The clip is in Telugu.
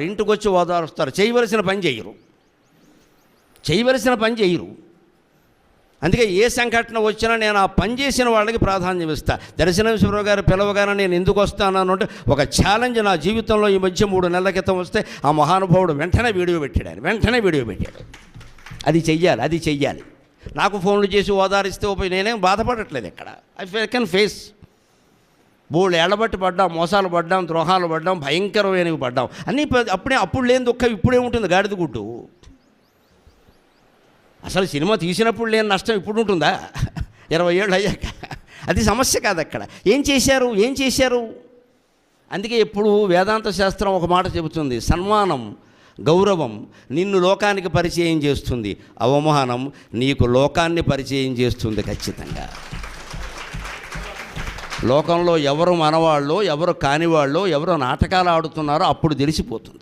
ఇంటికి వచ్చి ఓదారుస్తారు. చేయవలసిన పని చేయరు. చేయవలసిన పని చేయరు. అందుకే ఏ సంఘటన వచ్చినా నేను ఆ పని చేసిన వాళ్ళకి ప్రాధాన్యం ఇస్తా. దర్శనేశ్వరరావు గారు పిలవగానే నేను ఎందుకు వస్తాను అంటే ఒక ఛాలెంజ్ నా జీవితంలో ఈ మధ్య మూడు నెలల క్రితం వస్తే ఆ మహానుభావుడు వెంటనే వీడియో పెట్టాడు ఆయన. వెంటనే వీడియో పెట్టాడు. అది చెయ్యాలి అది చెయ్యాలి. నాకు ఫోన్లు చేసి ఓదారిస్తే పోయి నేనేం బాధపడట్లేదు ఇక్కడ ఐ కెన్ ఫేస్ బోళ్ళు ఏళ్ళబట్టి పడ్డాం మోసాలు పడ్డాం ద్రోహాలు పడ్డాం భయంకరమైనవి పడ్డాం. అన్నీ అప్పుడే అప్పుడు లేని దుఃఖం ఇప్పుడే ఉంటుంది గాడిద గుడ్డు. అసలు సినిమా తీసినప్పుడు లేని నష్టం ఇప్పుడు ఉంటుందా? ఇరవై ఏళ్ళు అయ్యాక. అది సమస్య కాదు అక్కడ. ఏం చేశారు? ఏం చేశారు? అందుకే ఎప్పుడు వేదాంత శాస్త్రం ఒక మాట చెబుతుంది. సన్మానం గౌరవం నిన్ను లోకానికి పరిచయం చేస్తుంది. అవమానం నీకు లోకాన్ని పరిచయం చేస్తుంది ఖచ్చితంగా. లోకంలో ఎవరు మనవాళ్ళు ఎవరు కానివాళ్ళు ఎవరు నాటకాలు ఆడుతున్నారో అప్పుడు తెలిసిపోతుంది.